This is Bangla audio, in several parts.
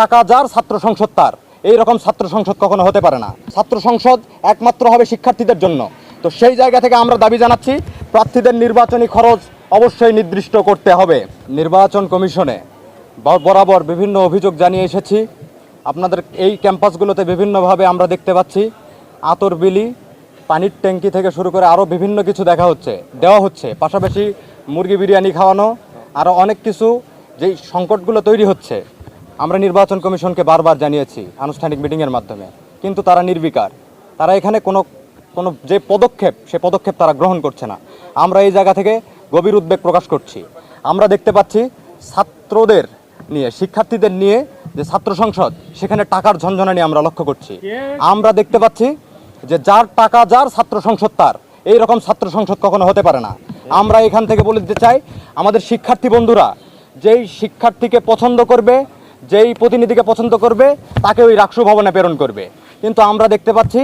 টাকা যার ছাত্র সংসদ তার। এই রকম ছাত্র সংসদ কখনো হতে পারে না। ছাত্র সংসদ একমাত্র হবে শিক্ষার্থীদের জন্য। তো সেই জায়গা থেকে আমরা দাবি জানাচ্ছি, প্রার্থীদের নির্বাচনী খরচ অবশ্যই নির্দিষ্ট করতে হবে। নির্বাচন কমিশনে বরাবর বিভিন্ন অভিযোগ জানিয়ে এসেছি। আপনাদের এই ক্যাম্পাসগুলোতে বিভিন্নভাবে আমরা দেখতে পাচ্ছি। আতর বিলি, পানির ট্যাঙ্কি থেকে শুরু করে আরও বিভিন্ন কিছু দেখা হচ্ছে, দেওয়া হচ্ছে। পাশাপাশি মুরগি বিরিয়ানি খাওয়ানো, আরও অনেক কিছু যেই সংকটগুলো তৈরি হচ্ছে। আমরা নির্বাচন কমিশনকে বারবার জানিয়েছি আনুষ্ঠানিক মিটিংয়ের মাধ্যমে। কিন্তু তারা নির্বিকার। তারা এখানে কোনো কোনো যে পদক্ষেপ, সে পদক্ষেপ তারা গ্রহণ করছে না। আমরা এই জায়গা থেকে গভীর উদ্বেগ প্রকাশ করছি। আমরা দেখতে পাচ্ছি ছাত্রদের নিয়ে, শিক্ষার্থীদের নিয়ে যে ছাত্র সংসদ, সেখানে টাকার ঝঞ্ঝনানি আমরা লক্ষ্য করছি। আমরা দেখতে পাচ্ছি যে যার টাকা, যার ছাত্র সংসদ তার, এই রকম ছাত্র সংসদ কখনো হতে পারে না। আমরা এখান থেকে বলে দিতে চাই, আমাদের শিক্ষার্থী বন্ধুরা, যেই শিক্ষার্থীকে পছন্দ করবে যেই প্রতিনিধিকে পছন্দ করবে, তাকে ওই রাকসু ভবনে প্রেরণ করবে। কিন্তু আমরা দেখতে পাচ্ছি,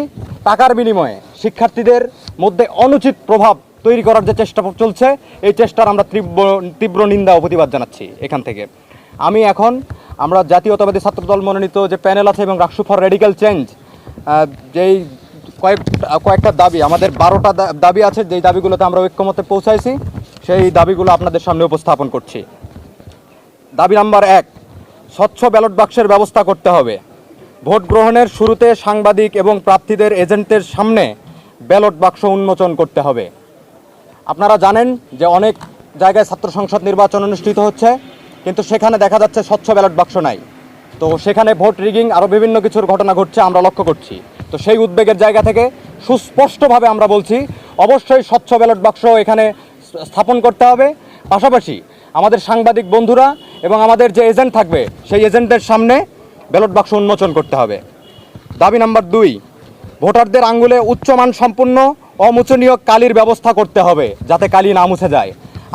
টাকার বিনিময়ে শিক্ষার্থীদের মধ্যে অনুচিত প্রভাব তৈরি করার যে চেষ্টা চলছে, এই চেষ্টার আমরা তীব্র তীব্র নিন্দা ও প্রতিবাদ জানাচ্ছি এখান থেকে। আমি এখন আমরা জাতীয়তাবাদী ছাত্রদল মনোনীত যে প্যানেল আছে এবং রাকসু ফর রেডিক্যাল চেঞ্জ যেই কয়েক, কয়েকটা দাবি, আমাদের বারোটা দাবি আছে, যেই দাবিগুলোতে আমরা ঐক্যমতে পৌঁছাইছি, সেই দাবিগুলো আপনাদের সামনে উপস্থাপন করছি। দাবি নাম্বার এক স্বচ্ছ ব্যালট বাক্সের ব্যবস্থা করতে হবে। ভোট গ্রহণের শুরুতে সাংবাদিক এবং প্রার্থীদের এজেন্টের সামনে ব্যালট বাক্স উন্মোচন করতে হবে। আপনারা জানেন যে অনেক জায়গায় ছাত্র সংসদ নির্বাচন অনুষ্ঠিত হচ্ছে, কিন্তু সেখানে দেখা যাচ্ছে স্বচ্ছ ব্যালট বাক্স নাই। তো সেখানে ভোট রিগিং আরও বিভিন্ন কিছুর ঘটনা ঘটছে আমরা লক্ষ্য করছি। তো সেই উদ্বেগের জায়গা থেকে সুস্পষ্টভাবে আমরা বলছি, অবশ্যই স্বচ্ছ ব্যালট বাক্স এখানে স্থাপন করতে হবে। পাশাপাশি আমাদের সাংবাদিক বন্ধুরা এবং আমাদের যে এজেন্ট থাকবে, সেই এজেন্টদের সামনে ব্যালট বাক্স উন্মোচন করতে হবে। দাবি নাম্বার দুই, ভোটারদের আঙ্গুলে উচ্চমান সম্পূর্ণ, অমোচনীয় কালির ব্যবস্থা করতে হবে, যাতে কালি না মুছে যায়।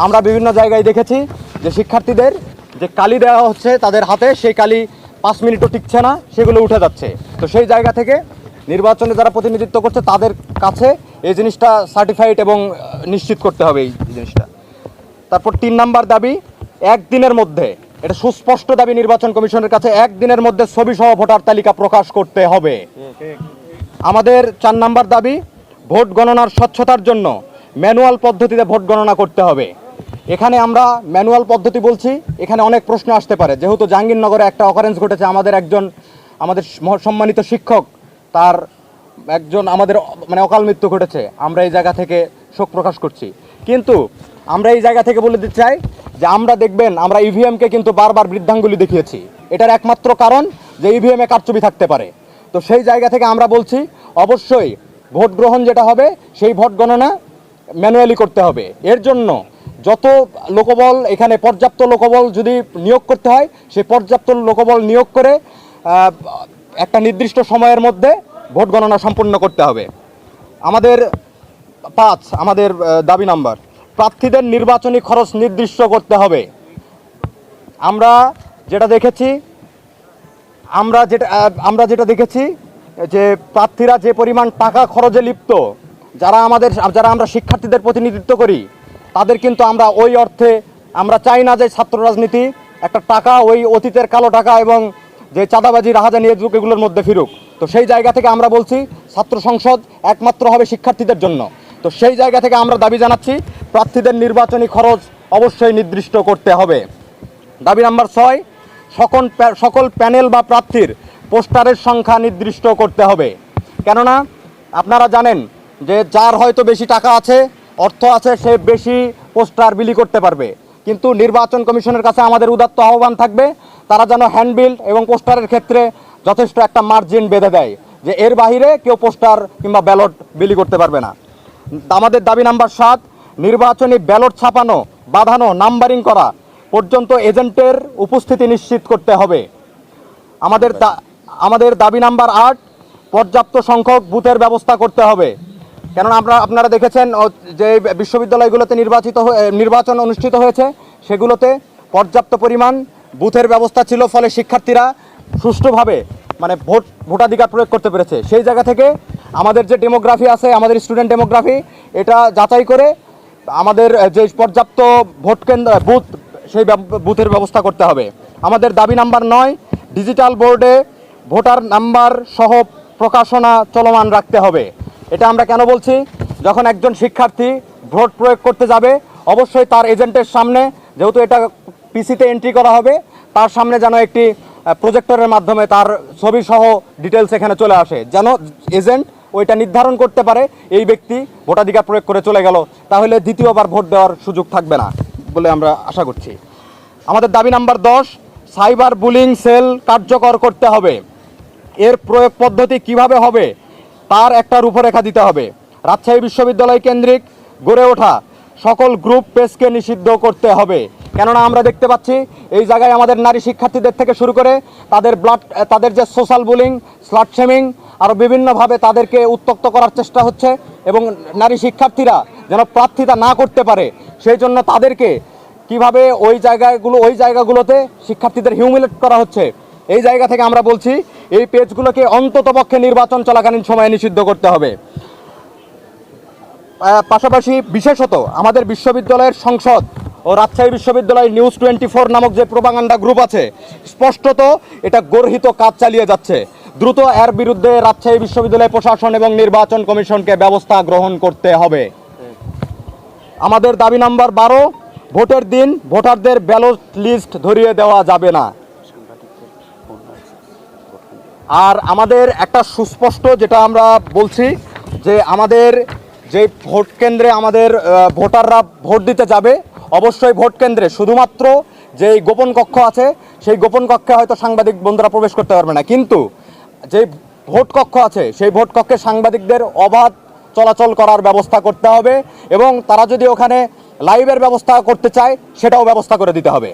আমরা বিভিন্ন জায়গায় দেখেছি যে শিক্ষার্থীদের যে কালি দেওয়া হচ্ছে তাদের হাতে, সেই কালি পাঁচ মিনিটও টিকছে না, সেগুলো উঠে যাচ্ছে। তো সেই জায়গা থেকে নির্বাচনে যারা প্রতিনিধিত্ব করছে, তাদের কাছে এই জিনিসটা সার্টিফাইড এবং নিশ্চিত করতে হবে এই জিনিসটা। তারপর তিন নাম্বার দাবি, একদিনের মধ্যে, এটা সুস্পষ্ট দাবি নির্বাচন কমিশনের কাছে, একদিনের মধ্যে ছবি সহ ভোটার তালিকা প্রকাশ করতে হবে। আমাদের চার নাম্বার দাবি, ভোট গণনার স্বচ্ছতার জন্য ম্যানুয়াল পদ্ধতিতে ভোট গণনা করতে হবে। এখানে আমরা ম্যানুয়াল পদ্ধতি বলছি, এখানে অনেক প্রশ্ন আসতে পারে। যেহেতু জাহাঙ্গীরনগরে একটা অকারেন্স ঘটেছে, আমাদের একজন, আমাদের সম্মানিত শিক্ষক, তার একজন আমাদের মানে অকাল মৃত্যু ঘটেছে। আমরা এই জায়গা থেকে শোক প্রকাশ করছি। কিন্তু আমরা এই জায়গা থেকে বলে দিতে চাই যে আমরা দেখবেন, আমরা ইভিএমকে কিন্তু বারবার বৃদ্ধাঙ্গুলি দেখিয়েছি। এটার একমাত্র কারণ যে ইভিএমে কারচুপি থাকতে পারে। তো সেই জায়গা থেকে আমরা বলছি, অবশ্যই ভোট গ্রহণ যেটা হবে, সেই ভোট গণনা ম্যানুয়ালি করতে হবে। এর জন্য যত লোকবল এখানে পর্যাপ্ত লোকবল যদি নিয়োগ করতে হয়, সেই পর্যাপ্ত লোকবল নিয়োগ করে একটা নির্দিষ্ট সময়ের মধ্যে ভোট গণনা সম্পূর্ণ করতে হবে। আমাদের পাঁচ, আমাদের দাবি নাম্বার। প্রার্থীদের নির্বাচনী খরচ নির্দিষ্ট করতে হবে। আমরা যেটা দেখেছি, আমরা যেটা আমরা যেটা দেখেছি, যে প্রার্থীরা যে পরিমাণ টাকা খরচে লিপ্ত, যারা আমাদের যারা আমরা শিক্ষার্থীদের প্রতিনিধিত্ব করি, তাদের কিন্তু আমরা ওই অর্থে, আমরা চাই না যে ছাত্র রাজনীতি একটা টাকা, ওই অতীতের কালো টাকা এবং যে চাঁদাবাজি, রাহাজানি এগুলোর মধ্যে ফিরুক। তো সেই জায়গা থেকে আমরা বলছি, ছাত্র সংসদ একমাত্র হবে শিক্ষার্থীদের জন্য। তো সেই জায়গা থেকে আমরা দাবি জানাচ্ছি, প্রার্থীদের নির্বাচনী খরচ অবশ্যই নির্দিষ্ট করতে হবে। দাবি নাম্বার ছয় সকল সকল প্যানেল বা প্রার্থীর পোস্টারের সংখ্যা নির্দিষ্ট করতে হবে। কেননা, আপনারা জানেন যে যার হয়তো বেশি টাকা আছে, অর্থ আছে, সে বেশি পোস্টার বিলি করতে পারবে। কিন্তু নির্বাচন কমিশনের কাছে আমাদের উদাত্ত আহ্বান থাকবে, তারা যেন হ্যান্ডবিল এবং পোস্টারের ক্ষেত্রে যথেষ্ট একটা মার্জিন বেঁধে দেয়, যে এর বাইরে কেউ পোস্টার কিংবা ব্যালট বিলি করতে পারবে না। আমাদের দাবি নাম্বার সাত, নির্বাচনী ব্যালট ছাপানো, বাঁধানো, নাম্বারিং করা পর্যন্ত এজেন্টের উপস্থিতি নিশ্চিত করতে হবে। আমাদের আমাদের দাবি নাম্বার আট, পর্যাপ্ত সংখ্যক বুথের ব্যবস্থা করতে হবে। কেননা আমরা আপনারা দেখেছেন যে বিশ্ববিদ্যালয়গুলোতে নির্বাচিত নির্বাচন অনুষ্ঠিত হয়েছে, সেগুলোতে পর্যাপ্ত পরিমাণ বুথের ব্যবস্থা ছিল, ফলে শিক্ষার্থীরা সুষ্ঠুভাবে মানে ভোট, ভোটাধিকার প্রয়োগ করতে পেরেছে। সেই জায়গা থেকে আমাদের যে ডেমোগ্রাফি আছে, আমাদের স্টুডেন্ট ডেমোগ্রাফি এটা যাচাই করে আমাদের যে পর্যাপ্ত ভোট কেন্দ্র বুথ, সেই বুথের ব্যবস্থা করতে হবে। আমাদের দাবি নাম্বার নয় ডিজিটাল বোর্ডে ভোটার নাম্বার সহ প্রকাশনা চলমান রাখতে হবে। এটা আমরা কেন বলছি? যখন একজন শিক্ষার্থী ভোট প্রয়োগ করতে যাবে, অবশ্যই তার এজেন্টের সামনে, যেহেতু এটা পিসিতে এন্ট্রি করা হবে, তার সামনে যেন একটি প্রজেক্টরের মাধ্যমে তার ছবি সহ ডিটেলস এখানে চলে আসে। যেন এজেন্ট ওইটা নির্ধারণ করতে পারে, এই ব্যক্তি ভোটাধিকার প্রয়োগ করে চলে গেল, তাহলে দ্বিতীয়বার ভোট দেওয়ার সুযোগ থাকবে না বলে আমরা আশা করছি। আমাদের দাবি নাম্বার দশ, সাইবার বুলিং সেল কার্যকর করতে হবে। এর প্রয়োগ পদ্ধতি কীভাবে হবে, তার একটা রূপরেখা দিতে হবে। রাজশাহী বিশ্ববিদ্যালয় কেন্দ্রিক গড়ে ওঠা সকল গ্রুপ পেজকে নিষিদ্ধ করতে হবে। কেননা আমরা দেখতে পাচ্ছি, এই জায়গায় আমাদের নারী শিক্ষার্থীদের থেকে শুরু করে তাদের ব্লাড তাদের যে সোশ্যাল বুলিং স্লাট শেমিং আরও বিভিন্নভাবে তাদেরকে উত্তক্ত করার চেষ্টা হচ্ছে এবং নারী শিক্ষার্থীরা যেন প্রার্থিতা না করতে পারে, সেই জন্য তাদেরকে কীভাবে ওই জায়গাগুলো, ওই জায়গাগুলোতে শিক্ষার্থীদের হিউমিলেট করা হচ্ছে, এই জায়গা থেকে আমরা বলছি এই পেজগুলোকে অন্ততপক্ষে নির্বাচন চলাকালীন সময়ে নিষিদ্ধ করতে হবে। পাশাপাশি বিশেষত আমাদের বিশ্ববিদ্যালয়ের সংসদ ও রাজশাহী বিশ্ববিদ্যালয় নিউজ টোয়েন্টি ফোর নামক যে প্রোপাগান্ডা গ্রুপ আছে, স্পষ্টত এটা গর্হিত কাজ চালিয়ে যাচ্ছে। দ্রুত এর বিরুদ্ধে রাজশাহী বিশ্ববিদ্যালয় প্রশাসন এবং নির্বাচন কমিশনকে ব্যবস্থা গ্রহণ করতে হবে। আমাদের দাবি নাম্বার বারো, ভোটের দিন ভোটারদের ব্যালট লিস্ট ধরিয়ে দেওয়া যাবে না। আর আমাদের একটা সুস্পষ্ট যেটা আমরা বলছি যে আমাদের যে ভোট কেন্দ্রে আমাদের ভোটাররা ভোট দিতে যাবে, অবশ্যই ভোট কেন্দ্রে। শুধুমাত্র যেই গোপন কক্ষ আছে, সেই গোপন কক্ষে হয়তো সাংবাদিক বন্ধুরা প্রবেশ করতে পারবে না। কিন্তু যে ভোট কক্ষ আছে, সেই ভোট কক্ষে সাংবাদিকদের অবাধ চলাচল করার ব্যবস্থা করতে হবে এবং তারা যদি ওখানে লাইভের ব্যবস্থা করতে চায়, সেটাও ব্যবস্থা করে দিতে হবে।